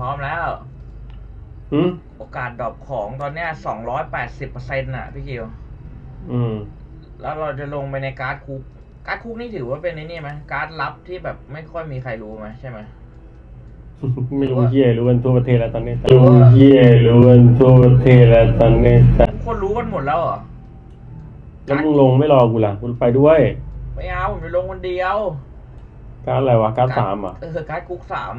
พร้อมแล้วหืมโอกาสดรอปของตอนเนี้ยสองร้อยแปดสิบเปอร์เซ็นต์่ะพี่คิว อืม แล้วเราจะลงไปในการ์ดคุก การ์ดคุกนี่ถือว่าเป็นไอ้นี่ไหมการ์ดลับที่แบบไม่ค่อยมีใครรู้ไหมใช่ไหมไม่รู้เฮียรู้กันทั่วประเทศแล้วตอนนี้รู้เฮียรู้กันทั่วประเทศแล้วตอนนี้แต่คนรู้กันหมดแล้วเหรอ แล้วมึงลงไม่รอกูล่ะกูไปด้วย ไม่เอาผมจะลงคนเดียว การดอะไรวะ การดสามอะเออการ์ดคุกสาม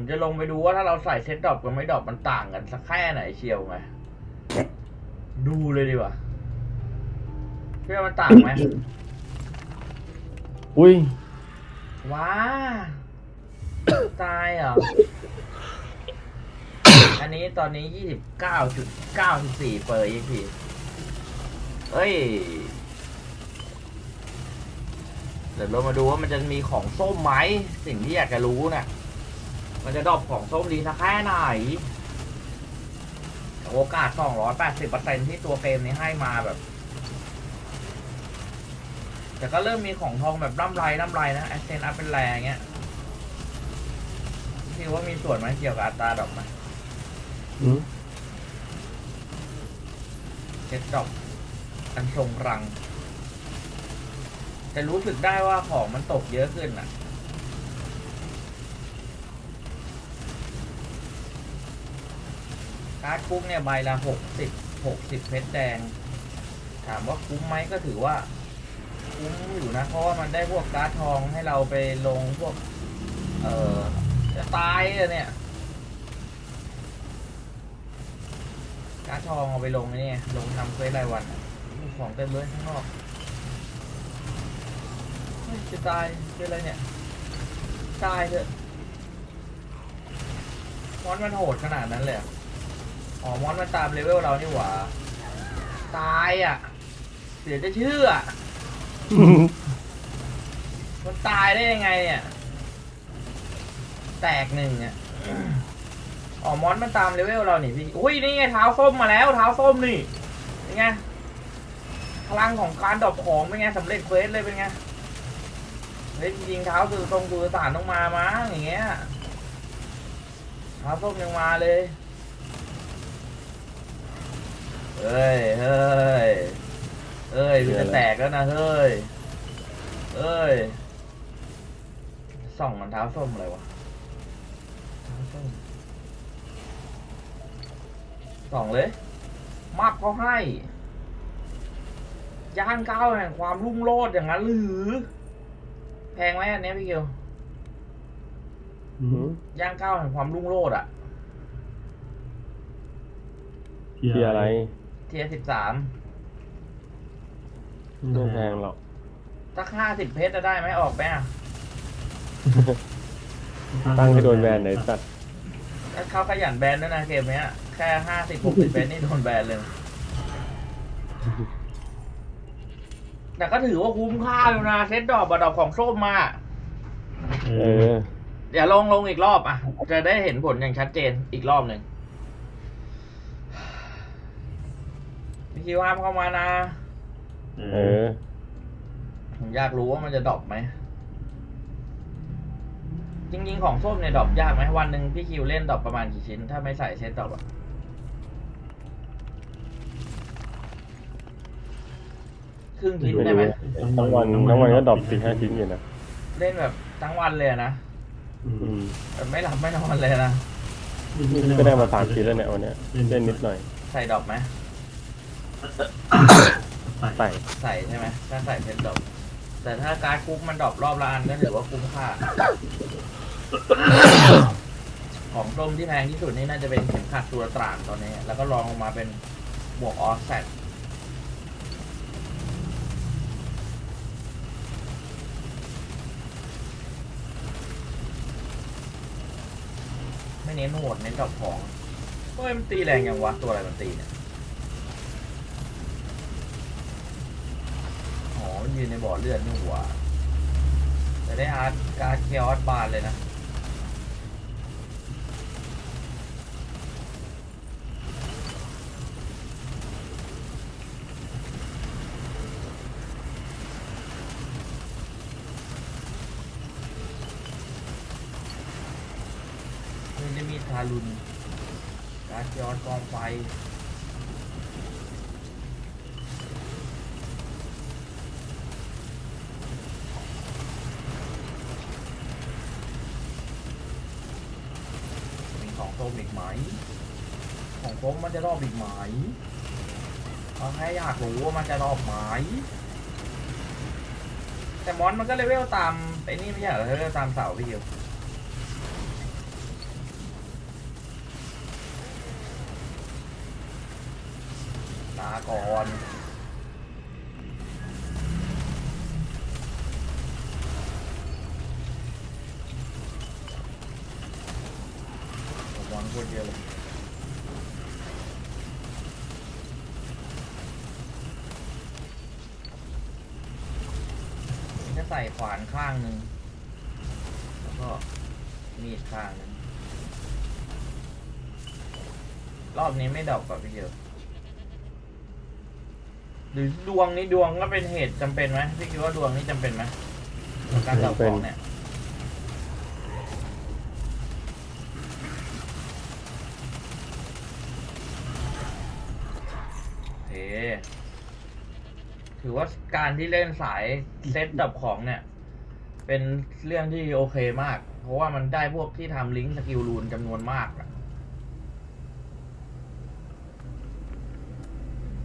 ผมจะลงไปดูว่าถ้าเราใส่เซตดรอปกับไม่ดรอปมันต่างกันสักแค่ไหนเชียวไง ดูเลยดีกว่าพี่ว่ามันต่างไหมอุ้ย ว้า ตายเหรอ อันนี้ตอนนี้ยี่สิบเก้าจุดเก้าสิบสี่เปอร์ยี่พี่เอ้ย เดี๋ยวเรามาดูว่ามันจะมีของส้มไหม สิ่งที่อยากจะรู้น่ะ มันจะดรอปของส้มดีสักแค่ไหน โอกาสสองร้อยแปดสิบเปอร์เซ็นที่ตัวเกมนี้ให้มาแบบ แต่ก็เริ่มมีของทองแบบร่ำไรร่ำไรนะแอสเซนอัพเป็นแรงเงี้ยพี่ว่ามีส่วนไหมเกี่ยวกับอัตราดอกไหมอืมเซ็ตดอกอันทรงรัง แต่รู้สึกได้ว่าของมันตกเยอะขึ้นอะาร์ดคุกเนี่ยใบละหกสิบหกสิบเพชรแดง ถามว่าคุ้มไหมก็ถือว่า คุ้มอยู่นะ เพราะว่ามันได้พวกการ์ดทองให้เราไปลงพวก เอ่อจะตายอะเนี่ยการ์ดทองเอาไปลงนี่ลงทำเควสรายวันมีของเต็มเลยข้างนอกจะตายเป็นอะไรเนี่ย ตายเถอะมอนมันโหดขนาดนั้นเลยเหร ออ๋อมอนมันตามเลเวลเรานี่หว่า ตายอะ เสียจะเชื่อ มันตายได้ยังไงเนี่ย แตกหนึ่งอะ อ๋อมอนมันตามเลเวลเราหนิพี่ อุ้ยนี่ไงเท้าส้มมาแล้วเท้าส้มนี่เป็นไง พลังของการดรอปของเป็นไงสำเร็จเควสเลยเป็นไงเฮ้ยจริงๆเท้าสื่อตรงสื่อสารต้องมามั้งอย่างเงี้ยเท้าส้มยังมาเลย เฮ้ย เฮ้ย เฮ้ยมันจะแตกแล้วนะ เฮ้ย เฮ้ย ส่องมันเท้าส้มอะไรวะเท้าส้มส่องเลย มับเขาให้ ย่างก้าวแห่งความรุ่งโรจน์อย่างนั้นหรือ แพงไหมอันเนี้ยพี่เกียวอืมย่างก้าวแห่งความรุ่งโรจน์อะเฮียอะไร เทียสิบสามไม่แพงหรอกถ้าค่าสิบเพชรจะได้ไหมออกไหมอะตั้งให้โดนแบนไหนสัตว์ถ้าเขาขยันแบนด้วยนะเกมเนี้ย แค่ห้าสิบหกสิบเพชรนี่โดนแบนเลย แต่ก็ถือว่าคุ้มค่าอยู่นะเซ็ตดอกบดอกของส้มมา เออ เดี๋ยวลงลงอีกรอบอะ จะได้เห็นผลอย่างชัดเจนอีกรอบหนึ่งพี่ คิวห้ามเข้ามานะ เออ ผมอยากรู้ว่ามันจะดรอปไหม จริงๆ ของส้มเนี่ยดรอปยากไหมวันหนึ่งพี่คิวเล่นดรอปประมาณกี่ชิ้น ถ้าไม่ใส่เซตดรอปอะครึ่งชิ้นได้ไหมทั้งวันทั้งวันก็ดรอปสี่ห้าชิ้นอยู่นะเล่นแบบทั้งวันเลยอะนะอืมแบบไม่หลับไม่นอนเลยนะก็ได้มาสามชิ้นแล้วเนี่ยวันเนี้ยเล่นนิดหน่อย ใส่ดรอปไหม ใส่ ใส่ใช่ไหมถ้าใส่เซตดรอปแต่ถ้าการ์ดคุกมันดรอปรอบละอันก็ถือว่าคุ้มค่า ของส้มที่แพงที่สุดนี่น่าจะเป็นเข็มขัดตัวตรานตอนนี้ แล้วก็รองลงมาเป็นหมวกออฟแซตไม่เน้นโหดเน้นดรอปของเฮ้ยมันตีแรงยังวะ ตัวอะไรมันตีเนี่ย อ๋อ มันยืนในบ่อเลือดนี่หว่าแต่ได้อาร์ตการ์ดเคออสบานเลยนะนี่ได้มีทารุณการย้อนกองไฟ มีของส้มอีกไหม ของส้มมันจะรอบอีกไหมเอาแค่อยากรู้ว่ามันจะรอบไหม แต่มอนมันก็เลเวลตามไอ้นี่ไม่ใช่เหรอเลเวลตามเสาพี่คิวลาก่อน มอนโคตรเยอะเลยจะใส่ขวานข้างหนึ่งแล้วก็มีดข้างหนึ่งรอบนี้ไม่ดอกกว่าพี่เยอะหรือดวงนี้ดวงก็เป็นเหตุจำเป็นไหมพี่คิดว่าดวงนี้จำเป็นไหมการดอกของเนี่ย ถือว่าการที่เล่นสายเซตดับของเนี่ย เป็นเรื่องที่โอเคมาก เพราะว่ามันได้พวกที่ทำลิงก์สกิลรูนจำนวนมากอะ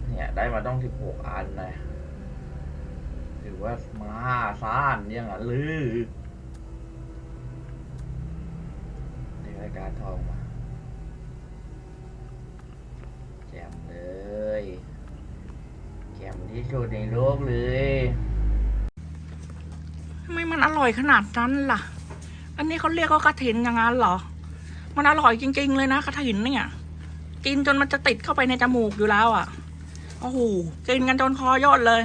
เนี่ย ได้มาต้องสิบหกอันนะถือว่ามาซ่านย่างนั้นหรือในรายการทองมา แจมเลย จมที่สุดในโลกเลยทำไมมันอร่อยขนาดนั้นล่ะ อันนี้เขาเรียกว่ากระถินอย่างนั้นเหรอ มันอร่อยจริง ๆ เลยนะกระถินเนี่ย กินจนมันจะติดเข้าไปในจมูกอยู่แล้วอะ โอ้โห กินกันจนคอย่นเลย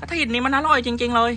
กระถินนี่มันอร่อยจริง ๆ เลย